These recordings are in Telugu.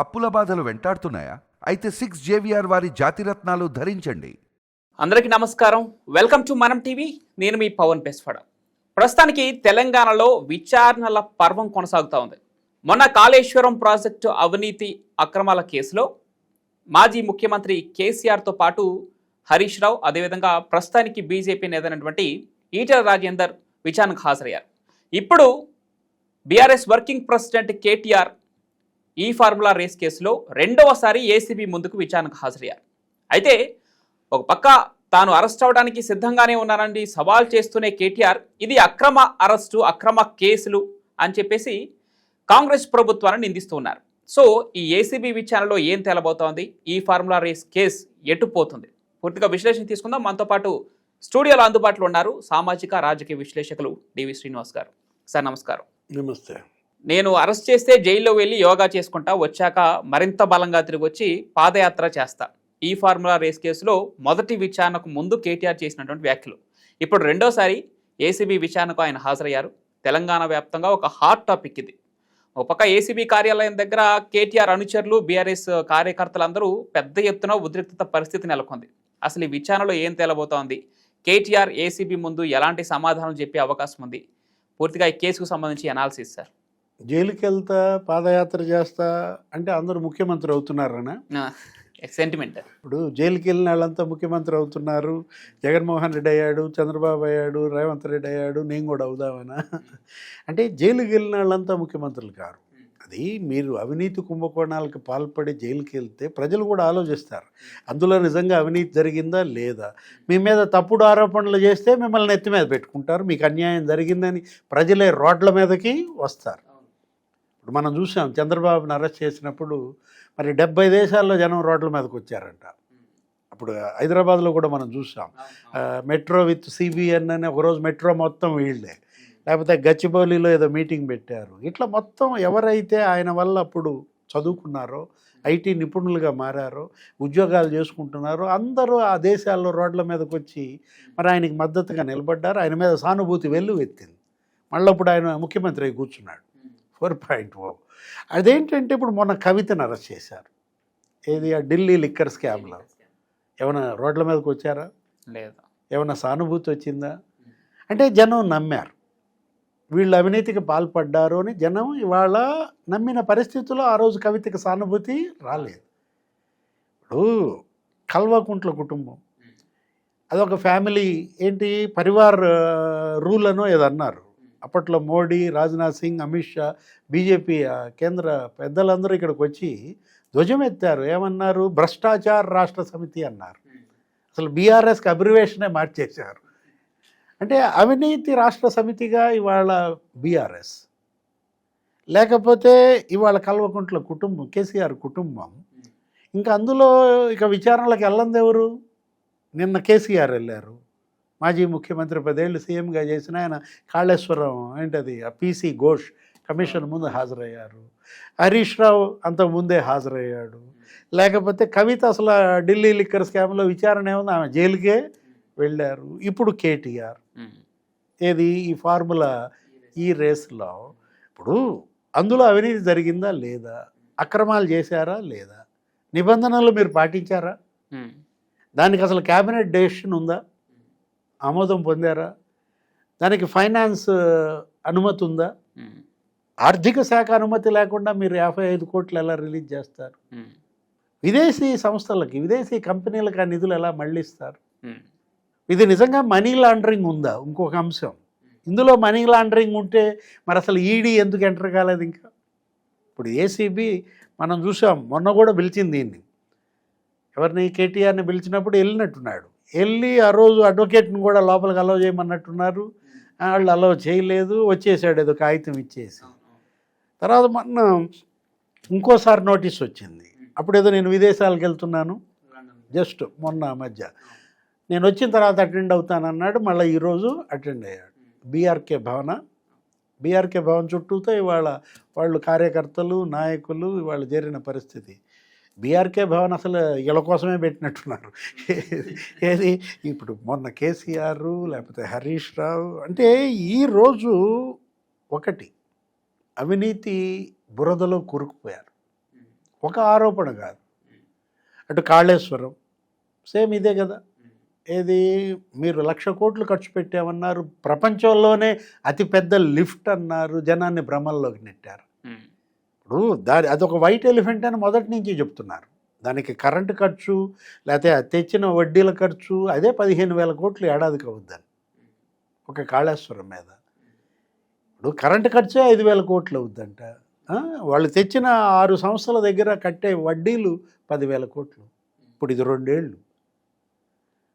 అప్పుల బాధలు వెంటాడుతున్నాయా? అయితే సిక్స్ జేవిఆర్ వారి జాతిరత్నాలు ధరించండి. అందరికీ నమస్కారం. Welcome to Manam TV. నేను మీ పవన్ పెస్ఫడ ప్రస్తుతానికి తెలంగాణలో విచారణల పర్వం కొనసాగుతూ ఉంది. మొన్న కాళేశ్వరం ప్రాజెక్టు అవినీతి అక్రమాల కేసులో మాజీ ముఖ్యమంత్రి కేసీఆర్తో పాటు హరీష్ రావు అదేవిధంగా ప్రస్తుతానికి బీజేపీ నేతనటువంటి ఈటల రాజేందర్ విచారణకు హాజరయ్యారు. ఇప్పుడు బీఆర్ఎస్ వర్కింగ్ ప్రెసిడెంట్ కేటీఆర్ ఈ ఫార్ములా రేస్ కేసులో రెండవసారి ఏసీబీ ముందుకు విచారణకు హాజరయ్యారు. అయితే ఒక పక్క తాను అరెస్ట్ అవడానికి సిద్ధంగానే ఉన్నానండి సవాల్ చేస్తూనే కేటీఆర్ ఇది అక్రమ అరెస్టు అక్రమ కేసులు అని చెప్పేసి కాంగ్రెస్ ప్రభుత్వాన్ని నిందిస్తూ ఉన్నారు. సో ఈ ఏసీబీ విచారణలో ఏం తేలబోతోంది? ఈ ఫార్ములా రేస్ కేసు ఎటుపోతుంది పూర్తిగా విశ్లేషణ తీసుకుందాం. మనతో పాటు స్టూడియోలో అందుబాటులో ఉన్నారు సామాజిక రాజకీయ విశ్లేషకులు డివి శ్రీనివాస్ గారు. సార్ నమస్కారం. నమస్తే. నేను అరెస్ట్ చేస్తే జైల్లో వెళ్ళి యోగా చేసుకుంటా వచ్చాక మరింత బలంగా తిరిగి వచ్చి పాదయాత్ర చేస్తా. ఈ ఫార్ములా రేస్ కేసులో మొదటి విచారణకు ముందు కేటీఆర్ చేసినటువంటి వ్యాఖ్యలు. ఇప్పుడు రెండోసారి ఏసీబీ విచారణకు ఆయన హాజరయ్యారు. తెలంగాణ వ్యాప్తంగా ఒక హాట్ టాపిక్ ఇది. ఒక పక్క ఏసీబీ కార్యాలయం దగ్గర కేటీఆర్ అనుచరులు బీఆర్ఎస్ కార్యకర్తలందరూ పెద్ద ఎత్తున ఉద్రిక్తత పరిస్థితి నెలకొంది. అసలు ఈ విచారణలో ఏం తేలబోతోంది? కేటీఆర్ ఏసీబీ ముందు ఎలాంటి సమాధానం చెప్పే అవకాశం ఉంది? పూర్తిగా ఈ కేసుకు సంబంధించి అనాలిసిస్ సార్ జైలుకి వెళ్తా పాదయాత్ర చేస్తా అంటే అందరూ ముఖ్యమంత్రి అవుతున్నారనా సెంటిమెంట్ ఇప్పుడు జైలుకి వెళ్ళిన వాళ్ళంతా ముఖ్యమంత్రి అవుతున్నారు. జగన్మోహన్ రెడ్డి అయ్యాడు చంద్రబాబు అయ్యాడు రేవంత్ రెడ్డి అయ్యాడు నేను కూడా అవుదామనా? అంటే జైలుకి వెళ్ళిన వాళ్ళంతా ముఖ్యమంత్రులు కారు. అది మీరు అవినీతి కుంభకోణాలకు పాల్పడి జైలుకి వెళ్తే ప్రజలు కూడా ఆలోచిస్తారు. అందులో నిజంగా అవినీతి జరిగిందా లేదా? మీ మీద తప్పుడు ఆరోపణలు చేస్తే మిమ్మల్ని ఎత్తి మీద పెట్టుకుంటారు. మీకు అన్యాయం జరిగిందని ప్రజలే రోడ్ల మీదకి వస్తారు. ఇప్పుడు మనం చూసాం చంద్రబాబుని అరెస్ట్ చేసినప్పుడు మరి డెబ్బై దేశాల్లో జనం రోడ్ల మీదకి వచ్చారంట. అప్పుడు హైదరాబాద్లో కూడా మనం చూసాం. మెట్రో విత్ సిబిఎన్ అని ఒకరోజు మెట్రో మొత్తం వీళ్ళే. లేకపోతే గచ్చిబౌలిలో ఏదో మీటింగ్ పెట్టారు. ఇట్లా మొత్తం ఎవరైతే ఆయన వల్ల అప్పుడు చదువుకున్నారో ఐటీ నిపుణులుగా మారారో ఉద్యోగాలు చేసుకుంటున్నారో అందరూ ఆ దేశాల్లో రోడ్ల మీదకి వచ్చి మరి ఆయనకి మద్దతుగా నిలబడ్డారు. ఆయన మీద సానుభూతి వెళ్ళు ఎత్తింది మళ్ళీ అప్పుడు ఆయన ముఖ్యమంత్రి అయి కూర్చున్నాడు. Four point O. అదేంటంటే ఇప్పుడు మొన్న కవితను అరెస్ట్ చేశారు. ఏది? ఆ ఢిల్లీ లిక్కర్ స్కామ్లో. ఏమైనా రోడ్ల మీదకి వచ్చారా? లేదు. ఏమైనా సానుభూతి వచ్చిందా? అంటే జనం నమ్మారు. వీళ్ళు అవినీతికి పాల్పడ్డారు అని జనం ఇవాళ నమ్మిన పరిస్థితుల్లో ఆ రోజు కవితకి సానుభూతి రాలేదు. ఇప్పుడు కల్వకుంట్ల కుటుంబం. అదొక ఫ్యామిలీ ఏంటి? పరివార్ రూల్ అనో ఏదో అన్నారు. అప్పట్లో మోడీ రాజ్నాథ్ సింగ్ అమిత్ షా బీజేపీ కేంద్ర పెద్దలందరూ ఇక్కడికి వచ్చి ధ్వజమెత్తారు. ఏమన్నారు? భ్రష్టాచార రాష్ట్ర సమితి అన్నారు. అసలు బీఆర్ఎస్కి అబ్రివేషనే మార్చేశారు. అంటే అవినీతి రాష్ట్ర సమితిగా ఇవాళ బీఆర్ఎస్. లేకపోతే ఇవాళ కల్వకుంట్ల కుటుంబం కేసీఆర్ కుటుంబం. ఇంకా అందులో ఇక విచారణలకు వెళ్ళందెవరు? నిన్న కేసీఆర్ వెళ్ళారు. మాజీ ముఖ్యమంత్రి పదేళ్ళు సీఎంగా చేసిన ఆయన కాళేశ్వరం ఏంటది? ఆ పీసీ ఘోష్ కమిషన్ ముందు హాజరయ్యారు. హరీష్ రావు అంతకు ముందే హాజరయ్యాడు. లేకపోతే కవిత అసలు ఢిల్లీ లిక్కర్ స్కామ్లో విచారణ ఏముంది? ఆమె జైలుకే వెళ్ళారు. ఇప్పుడు కేటీఆర్. ఏది? ఈ ఫార్ములా ఈ రేస్లో ఇప్పుడు అందులో అవినీతి జరిగిందా లేదా? అక్రమాలు చేశారా లేదా? నిబంధనలు మీరు పాటించారా? దానికి అసలు క్యాబినెట్ డెసిషన్ ఉందా? ఆమోదం పొందారా? దానికి ఫైనాన్స్ అనుమతి ఉందా? ఆర్థిక శాఖ అనుమతి లేకుండా మీరు యాభై ఐదు కోట్లు ఎలా రిలీజ్ చేస్తారు? విదేశీ సంస్థలకి విదేశీ కంపెనీలకు ఆ నిధులు ఎలా మళ్ళిస్తారు ఇది నిజంగా మనీ లాండరింగ్ ఉందా? ఇంకొక అంశం. ఇందులో మనీ లాండరింగ్ ఉంటే మరి అసలు ఈడీ ఎందుకు ఎంటర్ కాలేదు ఇంకా? ఇప్పుడు ఏసీబీ మనం చూసాం మొన్న కూడా పిలిచింది దీన్ని. ఎవరిని? కేటీఆర్ని పిలిచినప్పుడు వెళ్ళినట్టున్నాడు. వెళ్ళి ఆ రోజు అడ్వకేట్ని కూడా లోపలికి అలవ్ చేయమన్నట్టున్నారు. వాళ్ళు అలవ్ చేయలేదు. వచ్చేసాడు ఏదో కాగితం ఇచ్చేసి. తర్వాత మొన్న ఇంకోసారి నోటీస్ వచ్చింది. అప్పుడు ఏదో నేను విదేశాలకు వెళ్తున్నాను. జస్ట్ మొన్న మధ్య. నేను వచ్చిన తర్వాత అటెండ్ అవుతానన్నాడు. మళ్ళీ ఈరోజు అటెండ్ అయ్యాడు. బీఆర్కే భవన. బీఆర్కే భవన్ చుట్టూతో ఇవాళ వాళ్ళు కార్యకర్తలు నాయకులు ఇవాళ జరిగిన పరిస్థితి. బీఆర్కే భవన్ అసలు వీళ్ళ కోసమే పెట్టినట్టున్నారు. ఏది? ఇప్పుడు మొన్న కేసీఆర్ లేకపోతే హరీష్ రావు అంటే ఈరోజు ఒకటి అవినీతి బురదలో కూరుకుపోయారు. ఒక ఆరోపణ కాదు. అటు కాళేశ్వరం సేమ్ ఇదే కదా. ఏది? మీరు లక్ష కోట్లు ఖర్చు పెట్టామన్నారు ప్రపంచంలోనే అతిపెద్ద లిఫ్ట్ అన్నారు జనాన్ని భ్రమల్లోకి నెట్టారు. ఇప్పుడు దాని అదొక వైట్ ఎలిఫెంట్ అని మొదటి నుంచి చెప్తున్నారు. దానికి కరెంటు ఖర్చు లేకపోతే తెచ్చిన వడ్డీల ఖర్చు అదే పదిహేను వేల కోట్లు ఏడాదికి అవుద్దని. ఒక కాళేశ్వరం మీద. ఇప్పుడు కరెంటు ఖర్చే ఐదు వేల కోట్లు అవుద్దంట. వాళ్ళు తెచ్చిన ఆరు సంస్థల దగ్గర కట్టే వడ్డీలు పదివేల కోట్లు. ఇప్పుడు ఇది రెండేళ్ళు.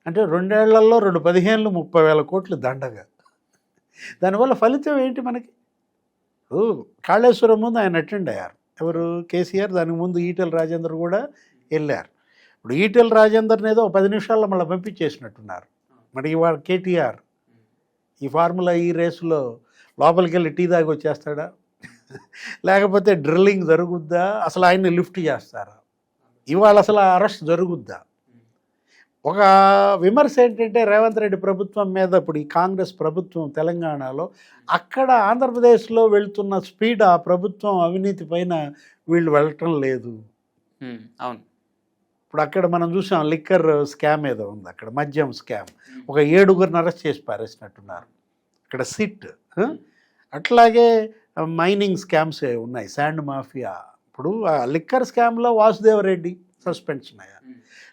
అంటే రెండేళ్ళలో రెండు పదిహేనులు ముప్పై వేల కోట్లు దండగా. దానివల్ల ఫలితం ఏంటి మనకి? ఇప్పుడు కాళేశ్వరం ముందు ఆయన అటెండ్ అయ్యారు. ఎవరు? కేసీఆర్. దానికి ముందు ఈటెల రాజేందర్ కూడా వెళ్ళారు. ఇప్పుడు ఈటెల రాజేందర్ని ఏదో పది నిమిషాల్లో మళ్ళీ పంపించేసినట్టున్నారు. మరి ఇవాళ కేటీఆర్ ఈ ఫార్ములా ఈ రేసులో లోపలికి వెళ్ళి టీ దాగి వచ్చేస్తాడా? లేకపోతే డ్రిల్లింగ్ జరుగుద్దా? అసలు ఆయన్ని లిఫ్ట్ చేస్తారా? ఇవాళ అసలు అరెస్ట్ జరుగుద్దా? ఒక విమర్శ ఏంటంటే రేవంత్ రెడ్డి ప్రభుత్వం మీద ఇప్పుడు ఈ కాంగ్రెస్ ప్రభుత్వం తెలంగాణలో అక్కడ ఆంధ్రప్రదేశ్లో వెళ్తున్న స్పీడ్ ఆ ప్రభుత్వం అవినీతి పైన వీళ్ళు వెళ్ళటం లేదు. అవును. ఇప్పుడు అక్కడ మనం చూసాం లిక్కర్ స్కామ్ ఏదో ఉంది అక్కడ మద్యం స్కామ్. ఒక ఏడుగురిని అరెస్ట్ చేసి పారేసినట్టున్నారు. అక్కడ సిట్? అట్లాగే మైనింగ్ స్కామ్స్ ఉన్నాయి శాండ్ మాఫియా. ఇప్పుడు ఆ లిక్కర్ స్కామ్లో వాసుదేవరెడ్డి సస్పెన్షన్ అయ్యారు.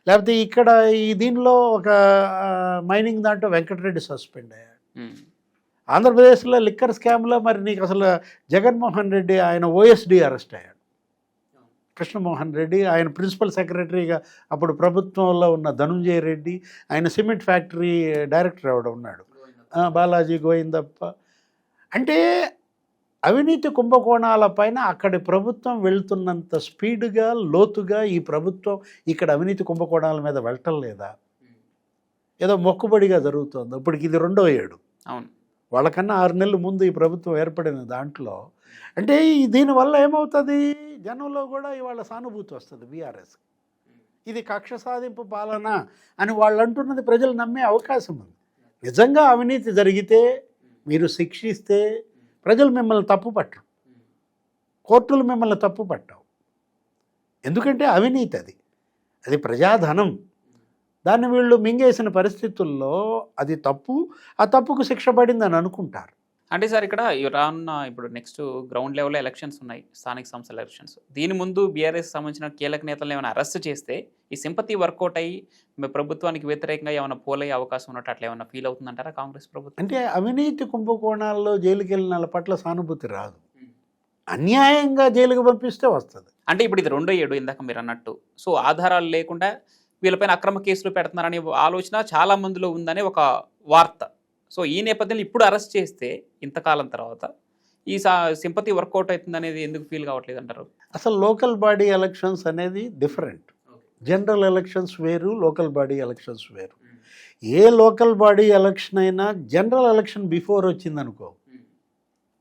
లేకపోతే ఇక్కడ ఈ దీనిలో ఒక మైనింగ్ దాంట్లో వెంకటరెడ్డి సస్పెండ్ అయ్యాడు. ఆంధ్రప్రదేశ్లో లిక్కర్ స్కామ్లో మరి నీకు అసలు జగన్మోహన్ రెడ్డి ఆయన ఓఎస్డి అరెస్ట్ అయ్యాడు. కృష్ణమోహన్ రెడ్డి ఆయన ప్రిన్సిపల్ సెక్రటరీగా అప్పుడు ప్రభుత్వంలో ఉన్న ధనుంజయ రెడ్డి ఆయన సిమెంట్ ఫ్యాక్టరీ డైరెక్టర్ ఎవడ ఉన్నాడు. బాలాజీ గోవిందప్ప. అంటే అవినీతి కుంభకోణాల పైన అక్కడి ప్రభుత్వం వెళ్తున్నంత స్పీడ్గా లోతుగా ఈ ప్రభుత్వం ఇక్కడ అవినీతి కుంభకోణాల మీద వెళ్ళటం లేదా? ఏదో మొక్కుబడిగా జరుగుతుంది. ఇప్పటికి ఇది రెండో ఏడు. అవును. వాళ్ళకన్నా ఆరు నెలల ముందు ఈ ప్రభుత్వం ఏర్పడిన దాంట్లో. అంటే దీనివల్ల ఏమవుతుంది? జనంలో కూడా ఇవాళ సానుభూతి వస్తుంది బీఆర్ఎస్ ఇది కక్ష సాధింపు పాలన అని వాళ్ళు అంటున్నది ప్రజలు నమ్మే అవకాశం ఉంది. నిజంగా అవినీతి జరిగితే మీరు శిక్షిస్తే ప్రజలు మిమ్మల్ని తప్పు పట్టరు. కోర్టులు మిమ్మల్ని తప్పు పట్టవు. ఎందుకంటే అవినీతి అది. అది ప్రజాధనం. దాన్ని వీళ్ళు మింగేసిన పరిస్థితుల్లో అది తప్పు. ఆ తప్పుకు శిక్ష పడిందని అనుకుంటారు. అంటే సార్ ఇక్కడ రానున్న ఇప్పుడు నెక్స్ట్ గ్రౌండ్ లెవెల్లో ఎలక్షన్స్ ఉన్నాయి స్థానిక సంస్థల ఎలక్షన్స్ దీని ముందు బీఆర్ఎస్ సంబంధించిన కీలక నేతలను ఏమైనా అరెస్ట్ చేస్తే ఈ సింపతి వర్కౌట్ అయ్యి మీ ప్రభుత్వానికి వ్యతిరేకంగా ఏమైనా పోలయ్యే అవకాశం ఉన్నట్టు అట్లా ఏమైనా ఫీల్ అవుతుందంటారా కాంగ్రెస్ ప్రభుత్వం? అంటే అవినీతి కుంభకోణాల్లో జైలుకి వెళ్ళిన వాళ్ళ పట్ల సానుభూతి రాదు. అన్యాయంగా జైలుకి పంపిస్తే వస్తుంది. అంటే ఇప్పుడు ఇది రెండో ఏడు ఇందాక మీరు అన్నట్టు. సో ఆధారాలు లేకుండా వీళ్ళపైన అక్రమ కేసులు పెడుతున్నారనే ఆలోచన చాలా మందిలో ఉందనే ఒక వార్త. సో ఈ నేపథ్యంలో ఇప్పుడు అరెస్ట్ చేస్తే ఇంతకాలం తర్వాత ఈ సింపతి వర్కౌట్ అవుతుంది అనేది ఎందుకు ఫీల్ కావట్లేదు అంటారు? అసలు లోకల్ బాడీ ఎలక్షన్స్ అనేది డిఫరెంట్. జనరల్ ఎలక్షన్స్ వేరు లోకల్ బాడీ ఎలక్షన్స్ వేరు. ఏ లోకల్ బాడీ ఎలక్షన్ అయినా జనరల్ ఎలక్షన్ బిఫోర్ వచ్చిందనుకో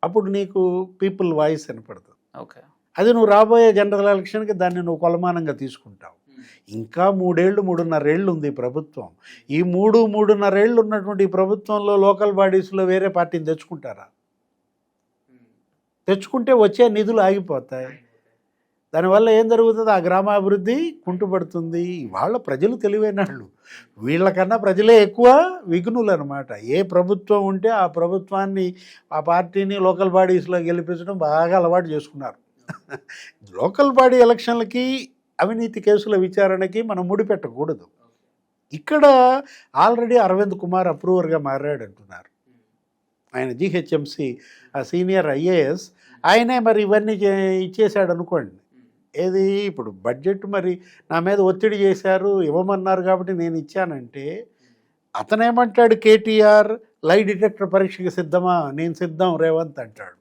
అప్పుడు నీకు పీపుల్ వాయిస్ వినపడుతుంది ఓకే. అది నువ్వు రాబోయే జనరల్ ఎలక్షన్కి దాన్ని నువ్వు కొలమానంగా తీసుకుంటావు. ఇంకా మూడేళ్ళు మూడున్నరేళ్ళు ఉంది ప్రభుత్వం. ఈ మూడు మూడున్నరేళ్ళు ఉన్నటువంటి ప్రభుత్వంలో లోకల్ బాడీస్లో వేరే పార్టీని తెచ్చుకుంటారా? తెచ్చుకుంటే వచ్చే నిధులు ఆగిపోతాయి. దానివల్ల ఏం జరుగుతుంది? ఆ గ్రామాభివృద్ధి కుంటుపడుతుంది. వాళ్ళ ప్రజలు తెలివైన వాళ్ళు వీళ్ళకన్నా ప్రజలే ఎక్కువ విఘ్నులు అనమాట ఏ ప్రభుత్వం ఉంటే ఆ ప్రభుత్వాన్ని ఆ పార్టీని లోకల్ బాడీస్లో గెలిపించడం బాగా అలవాటు చేసుకున్నారు. లోకల్ బాడీ ఎలక్షన్లకి అవినీతి కేసుల విచారణకి మనం ముడిపెట్టకూడదు ఇక్కడ ఆల్రెడీ అరవింద్ కుమార్ అప్రూవర్గా మారాడు అంటున్నారు ఆయన జిహెచ్ఎంసి ఆ సీనియర్ ఐఏఎస్ ఆయనే మరి ఇవన్నీ చే- ఇచ్చేశాడు అనుకోండి ఏది ఇప్పుడు బడ్జెట్ మరి నా మీద ఒత్తిడి చేశారు ఇవ్వమన్నారు కాబట్టి నేను ఇచ్చానంటే అతనేమంటాడు కేటీఆర్ లై డిటెక్టర్ పరీక్షకి సిద్ధమా? నేను సిద్ధం రేవంత్ అంటాడు.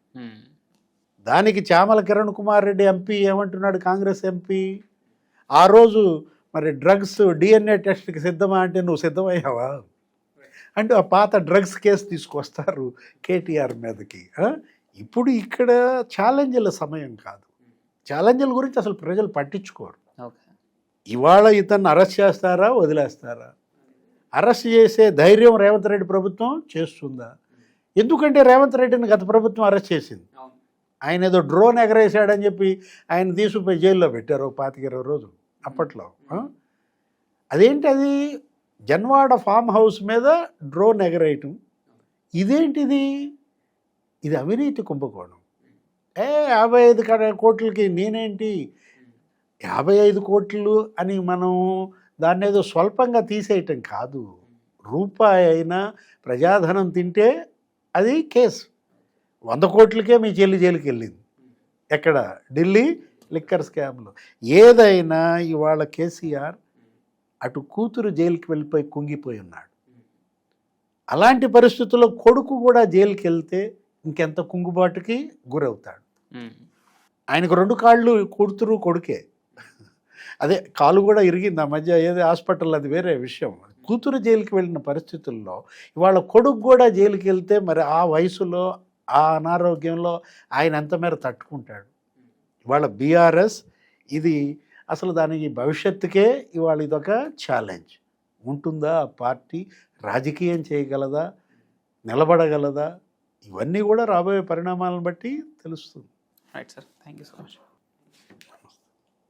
దానికి చామల కిరణ్ కుమార్ రెడ్డి ఎంపీ ఏమంటున్నాడు కాంగ్రెస్ ఎంపీ? ఆ రోజు మరి డ్రగ్స్ డిఎన్ఏ టెస్ట్కి సిద్ధమా అంటే నువ్వు సిద్ధమయ్యావా? అంటే ఆ పాత డ్రగ్స్ కేసు తీసుకొస్తారు కేటీఆర్ మీదకి? ఇప్పుడు ఇక్కడ ఛాలెంజ్ల సమయం కాదు. ఛాలెంజ్ల గురించి అసలు ప్రజలు పట్టించుకోరు. ఇవాళ ఇతన్ని అరెస్ట్ చేస్తారా వదిలేస్తారా? అరెస్ట్ చేసే ధైర్యం రేవంత్ రెడ్డి ప్రభుత్వం చేస్తుందా? ఎందుకంటే రేవంత్ రెడ్డిని గత ప్రభుత్వం అరెస్ట్ చేసింది. ఆయన ఏదో డ్రోన్ ఎగరేసాడని చెప్పి ఆయన తీసుకుపోయి జైల్లో పెట్టారు పాతిక ఇరవై రోజులు. అప్పట్లో అదేంటి అది? జన్వాడ ఫామ్ హౌస్ మీద డ్రోన్ ఎగరేయటం. ఇదేంటిది? ఇది అవినీతి కుంభకోణం. ఏ యాభై ఐదు కోట్లకి నేనేంటి? యాభై ఐదు కోట్లు అని మనం దాన్ని ఏదో స్వల్పంగా తీసేయటం కాదు. రూపాయి అయినా ప్రజాధనం తింటే అది కేసు. వంద కోట్లకే మీ చెల్లి జైలుకి వెళ్ళింది ఎక్కడ? ఢిల్లీ? లిక్కర్ స్కామ్లో. ఏదైనా ఇవాళ కేసీఆర్ అటు కూతురు జైలుకి వెళ్ళిపోయి కుంగిపోయి ఉన్నాడు. అలాంటి పరిస్థితుల్లో కొడుకు కూడా జైలుకి వెళ్తే ఇంకెంత కుంగుబాటుకి గురవుతాడు. ఆయనకు రెండు కాళ్ళు కూతురు కొడుకే. అదే కాలు కూడా ఇరిగింది. ఆ మధ్య ఏదో హాస్పిటల్ అది వేరే విషయం. కూతురు జైలుకి వెళ్ళిన పరిస్థితుల్లో ఇవాళ కొడుకు కూడా జైలుకి వెళ్తే మరి ఆ వయసులో ఆ అనారోగ్యంలో ఆయన ఎంత మేర తట్టుకుంటాడు? ఇవాళ బీఆర్ఎస్ ఇది అసలు దానికి భవిష్యత్తుకే ఇవాళ ఇదొక ఛాలెంజ్ ఉంటుందా ఆ పార్టీ? రాజకీయం చేయగలదా? నిలబడగలదా? ఇవన్నీ కూడా రాబోయే పరిణామాలను బట్టి తెలుస్తుంది. Right sir thank you so much